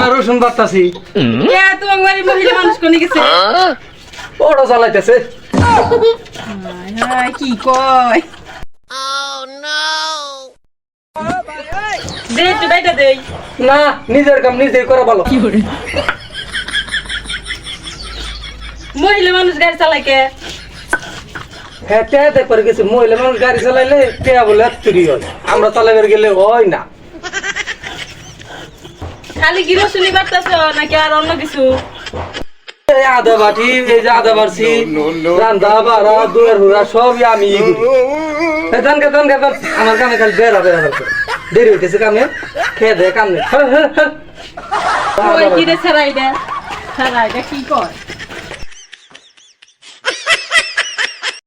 না রসুন বাটতাছি কে তোমার বাড়ি মহিলা মানুষ কোনে গেছে? ওটা চালাইতেছে। কি কয়? দে একটু ডাইটা দেই। না নিজের কাম নিজেই করা ভালো। মহিলা মানুষ গাড়ি চালায় কে? হ্যাঁ তে দেখবার গেছে। মহিলা মানুষ গাড়ি চালাইলে তে বলে হয়। আমরা চালাইবার গেলে হয় না। খালি কি শুনি বাড়তাছ নাকি আর অন্য কিছু? এই আদা বাটি এই যে আদা বাড়ছি রান্দা বাড়া দুয়ার হুড়া সবই আমি কে দেন আমার কামে খালি বেড়া বেড়া করে। দেরি হইতেছে কামে খেয়ে দে কামে কি রে ছাড়াই দে ছাড়াই দে কি কয়?